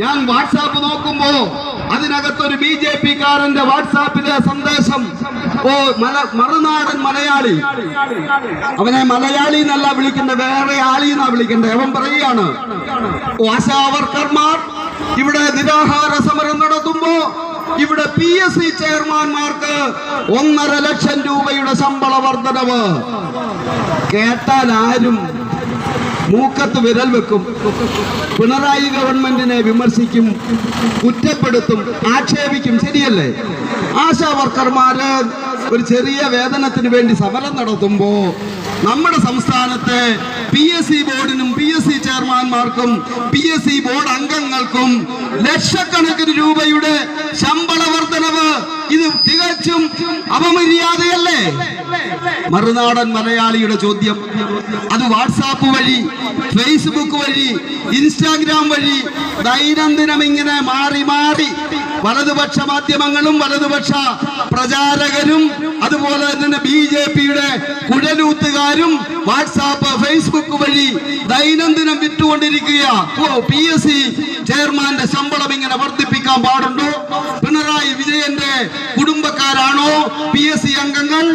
ഞാൻ വാട്സാപ്പ് നോക്കുമ്പോ അതിനകത്തൊരു ബി ജെ പി കാരന്റെ വാട്സാപ്പിലെ സന്ദേശം ഓ മല മറുനാടൻ മലയാളി. അവനെ മലയാളി എന്നല്ല വിളിക്കേണ്ട വേറെ ആളി എന്നാ വിളിക്കേണ്ടത് അവൻ പറയുകയാണ് ആശാവർക്കർമാർ ഇവിടെ നിരാഹാര സമരം നടത്തുമ്പോ ഇവിടെ പി എസ് സി ചെയർമാൻമാർക്ക് ഒന്നര ലക്ഷം രൂപയുടെ ശമ്പള വർധനവ്. കേട്ടാൽ ആരും മൂക്കത്ത് വിരൽ വെക്കും. പിണറായി ഗവൺമെന്റിനെ വിമർശിക്കും കുറ്റപ്പെടുത്തും ആക്ഷേപിക്കും. ശരിയല്ലേ? ആശാ വർക്കർമാര് ഒരു ചെറിയ വേതനത്തിന് വേണ്ടി സമരം നടത്തുമ്പോ നമ്മുടെ സംസ്ഥാനത്തെ പി എസ് സി ബോർഡിനും പി എസ് സി ചെയർമാൻമാർക്കും പി എസ് സി ബോർഡ് അംഗങ്ങൾക്കും ലക്ഷക്കണക്കിന് രൂപയുടെ ശമ്പള വർധനവ് ഇത് തികച്ചും അപമര്യാദയല്ലേ? മറുനാടൻ മലയാളിയുടെ ചോദ്യം. അത് വാട്സാപ്പ് വഴി ഫേസ്ബുക്ക് വഴി ഇൻസ്റ്റാഗ്രാം വഴി ദൈനംദിനം ഇങ്ങനെ മാറി മാറി വലതുപക്ഷ മാധ്യമങ്ങളും വലതുപക്ഷ പ്രചാരകരും അതുപോലെ തന്നെ ബി ജെ പിയുടെ കുഴലൂത്തുകാരും വാട്സാപ്പ് ഫേസ്ബുക്ക് വഴി ദൈനംദിനം വിറ്റുകൊണ്ടിരിക്കുക പി എസ് സി ചെയർമാന്റെ ശമ്പളം ഇങ്ങനെ വർദ്ധിപ്പിക്കാൻ പാടുണ്ടോ പിണറായി വിജയന്റെ കുടുംബക്കാരാണോ പി എസ് സി അംഗങ്ങൾ.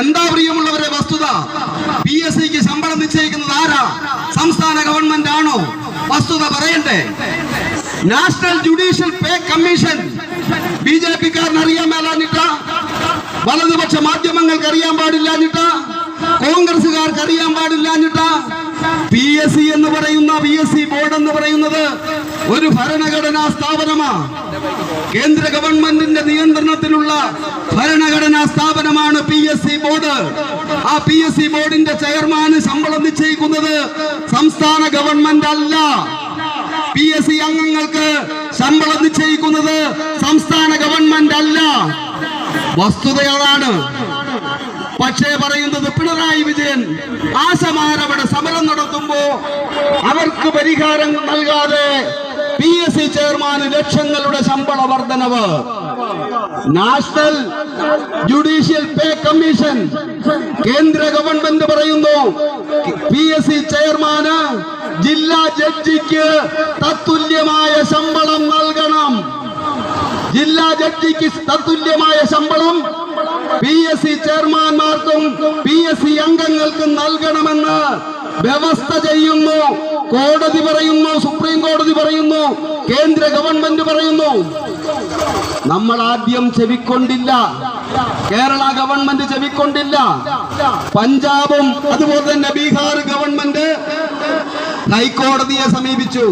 എന്താ പ്രിയമുള്ളവരെ വസ്തുത? പി എസ് സിക്ക് ശമ്പളം നിശ്ചയിക്കുന്നത് ആരാ? സംസ്ഥാന ഗവൺമെന്റ് ആണോ? വസ്തുത പറയണ്ടേ. National judicial pay commission B J പിക്കാരന് അറിയാൻ മേലാഞ്ഞിട്ട? വലതുപക്ഷ മാധ്യമങ്ങൾക്ക് അറിയാൻ പാടില്ലാഞ്ഞിട്ട? കോൺഗ്രസുകാർക്ക് അറിയാൻ പാടില്ലാഞ്ഞിട്ട? പി എസ് സി എന്ന് പറയുന്ന പി എസ് സി ബോർഡ് എന്ന് പറയുന്നത് ഒരു ഭരണഘടനാ സ്ഥാപനമാ. കേന്ദ്ര ഗവൺമെന്റിന്റെ നിയന്ത്രണത്തിലുള്ള ഭരണഘടനാ സ്ഥാപനമാണ് പി എസ് സി ബോർഡ്. ആ പി എസ് സി ബോർഡിന്റെ ചെയർമാന് ശമ്പളം നിശ്ചയിക്കുന്നത് സംസ്ഥാന ഗവൺമെന്റ് അല്ല. പി എസ് സി അംഗങ്ങൾക്ക് ശമ്പളം നിശ്ചയിക്കുന്നത് സംസ്ഥാന ഗവൺമെന്റ് അല്ല. വസ്തുതയാണ് പക്ഷേ പറയുന്നത് പിണറായി വിജയൻ ആശമാരവിടെ സമരം നടത്തുമ്പോ അവർക്ക് പരിഹാരം നൽകാതെ ചെയർമാന് ലക്ഷങ്ങളുടെ ശമ്പള വർധനവ്. നാഷണൽ ജുഡീഷ്യൽ പേ കമ്മീഷൻ കേന്ദ്ര ഗവൺമെന്റ് പറയുന്നു. പി എസ് സി ചെയർമാന് ജില്ലാ ജഡ്ജിക്ക് തത്തുല്യമായ ശമ്പളം നൽകണം. ജില്ലാ ജഡ്ജിക്ക് തത്തുല്യമായ ശമ്പളം പി എസ് സി ചെയർമാൻമാർക്കും പി എസ് സി അംഗങ്ങൾക്കും നൽകണമെന്ന് വ്യവസ്ഥ ചെയ്യുന്നു. കോടതി പറയുന്നു സുപ്രീം കോടതി പറയുന്നു കേന്ദ്ര ഗവൺമെന്റ് പറയുന്നു. നമ്മൾ ആദ്യം ചെവിക്കൊണ്ടില്ല. കേരള ഗവൺമെന്റ് ചെവിക്കൊണ്ടില്ല. പഞ്ചാബും അതുപോലെ തന്നെ ബീഹാർ ഗവൺമെന്റ് ഹൈക്കോടതിയെ സമീപിച്ചു.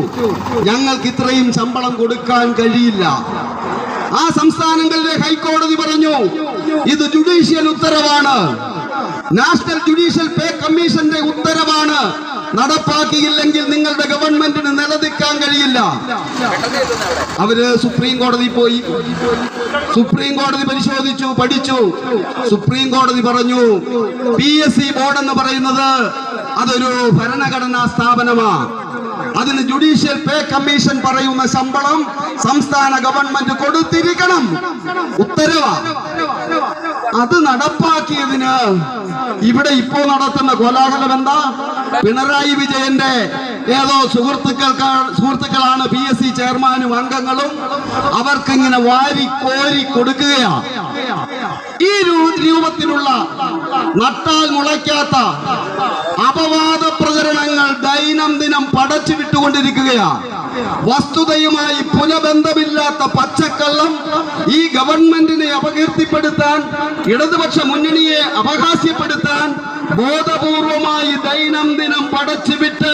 ഞങ്ങൾക്ക് ഇത്രയും ശമ്പളം കൊടുക്കാൻ കഴിയില്ല. ആ സംസ്ഥാനങ്ങളിലെ ഹൈക്കോടതി പറഞ്ഞു ഇത് ജുഡീഷ്യൽ ഉത്തരവാണ്. നാഷണൽ ജുഡീഷ്യൽ പേ കമ്മീഷന്റെ ഉത്തരവാണ്. നടപ്പാക്കിയില്ലെങ്കിൽ നിങ്ങളുടെ ഗവൺമെന്റിന് നിലനിൽക്കാൻ കഴിയില്ല. അവർ സുപ്രീം കോടതി പോയി. സുപ്രീം കോടതി പരിശോധിച്ചു പഠിച്ചു. സുപ്രീം കോടതി പറഞ്ഞു പി എസ് സി ബോർഡ് എന്ന് പറയുന്നത് അതൊരു ഭരണഘടനാ സ്ഥാപനമാ. അതിന് ജുഡീഷ്യൽ പേ കമ്മീഷൻ പറയുന്ന ശമ്പളം സംസ്ഥാന ഗവൺമെന്റ് കൊടുത്തിരിക്കണം. ഉത്തരവ. അത് നടപ്പാക്കിയതിന് ഇവിടെ ഇപ്പോ നടത്തുന്ന കോലാഹലം എന്താ? പിണറായി വിജയന്റെ ഏതോ സുഹൃത്തുക്കൾക്ക് സുഹൃത്തുക്കളാണ് പി എസ് സി ചെയർമാനും അംഗങ്ങളും. അവർക്കിങ്ങനെ വാരി കോരി കൊടുക്കുകയാണ് ഈ രൂപത്തിലുള്ള നട്ടാൽ മുളയ്ക്കാത്ത അപവാദ ദൈനംദിനം പടച്ചു വിട്ടുകൊണ്ടിരിക്കുകയാണ്. വസ്തുതയുമായി പുനബന്ധമില്ലാത്ത പച്ചക്കള്ളം ഈ ഗവൺമെന്റിനെ അപകീർത്തിപ്പെടുത്താൻ ഇടതുപക്ഷ മുന്നണിയെ അപഹാസ്യപ്പെടുത്താൻ ബോധപൂർവമായി ദൈനംദിനം പടച്ചുവിട്ട്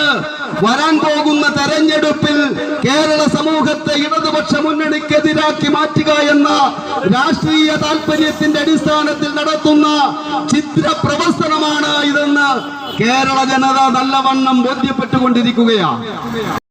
വരാൻ പോകുന്ന തെരഞ്ഞെടുപ്പിൽ കേരള സമൂഹത്തെ ഇടതുപക്ഷ മുന്നണിക്കെതിരാക്കി മാറ്റുക എന്ന രാഷ്ട്രീയ താല്പര്യത്തിന്റെ അടിസ്ഥാനത്തിൽ നടത്തുന്ന ചിത്ര പ്രവർത്തനമാണ് ഇതെന്ന് കേരള ജനത നല്ലവണ്ണം ബോധ്യപ്പെട്ടുകൊണ്ടിരിക്കുകയാണ്.